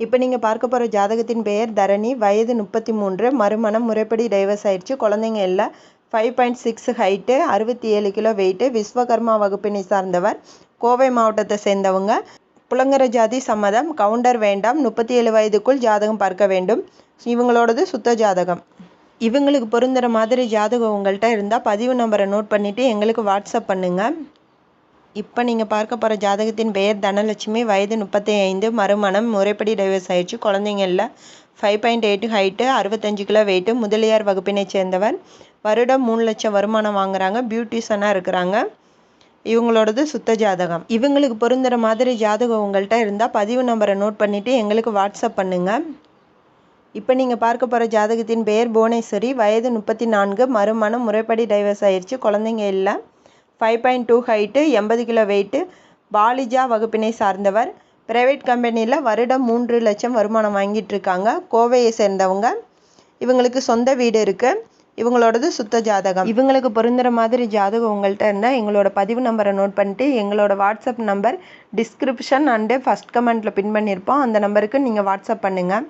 இப்போ நீங்கள் பார்க்க போகிற ஜாதகத்தின் பெயர் தரணி. வயது முப்பத்தி மூன்று மறுமணம். முறைப்படி டைவர்ஸ் ஆயிடுச்சு. குழந்தைங்க இல்லை. ஃபைவ் பாயிண்ட் சிக்ஸ் ஹைட்டு அறுபத்தி ஏழு கிலோ வெயிட்டு விஸ்வகர்மா வகுப்பினை சார்ந்தவர். கோவை மாவட்டத்தை சேர்ந்தவங்க. புலங்கர ஜாதி சம்மதம். கவுண்டர் வேண்டாம். முப்பத்தி ஏழு வயதுக்குள் ஜாதகம் பார்க்க வேண்டும். இவங்களோடது சுத்த ஜாதகம். இவங்களுக்கு பொருந்துகிற மாதிரி ஜாதகம் உங்கள்கிட்ட இருந்தால் பதிவு நம்பரை நோட் பண்ணிவிட்டு எங்களுக்கு வாட்ஸ்அப் பண்ணுங்கள் இப்போ நீங்கள் பார்க்க போகிற ஜாதகத்தின் பெயர் தனலட்சுமி. வயது முப்பத்தி ஐந்து மறுமணம். முறைப்படி டைவர்ஸ் ஆயிடுச்சு. குழந்தைங்க இல்லை. ஃபைவ் பாயிண்ட் எயிட் ஹைட்டு அறுபத்தஞ்சு கிலோ வெயிட்டு முதலியார் வகுப்பினை சேர்ந்தவர். வருடம் மூணு லட்சம் வருமானம் வாங்குறாங்க. பியூட்டிஷனாக இருக்கிறாங்க. இவங்களோடது சுத்த ஜாதகம். இவங்களுக்கு பொருந்துகிற மாதிரி ஜாதகம் உங்கள்கிட்ட இருந்தால் பதிவு நம்பரை நோட் பண்ணிவிட்டு எங்களுக்கு வாட்ஸ்அப் பண்ணுங்கள் இப்போ நீங்கள் பார்க்க போகிற ஜாதகத்தின் பெயர் புவனேஸ்வரி. வயது முப்பத்தி நான்கு. மறுமணம். முறைப்படி டைவர்ஸ் ஆயிடுச்சு. குழந்தைங்க இல்லை. ஃபைவ் பாயிண்ட் டூ ஹைட்டு எண்பது கிலோ வெயிட்டு பாலிஜா வகுப்பினை சார்ந்தவர். ப்ரைவேட் கம்பெனியில் வருடம் மூன்று லட்சம் வருமானம் வாங்கிட்டுருக்காங்க கோவையை சேர்ந்தவங்க. இவங்களுக்கு சொந்த வீடு இருக்குது இவங்களோடது சுத்த ஜாதகம். இவங்களுக்கு பொருந்துகிற மாதிரி ஜாதகம் உங்கள்கிட்ட இருந்தால் எங்களோட பதிவு நம்பரை நோட் பண்ணிட்டு எங்களோட WhatsApp number description and first கமெண்ட்டில் பின் பண்ணியிருப்போம் அந்த நம்பருக்கு நீங்கள் வாட்ஸ்அப் பண்ணுங்கள்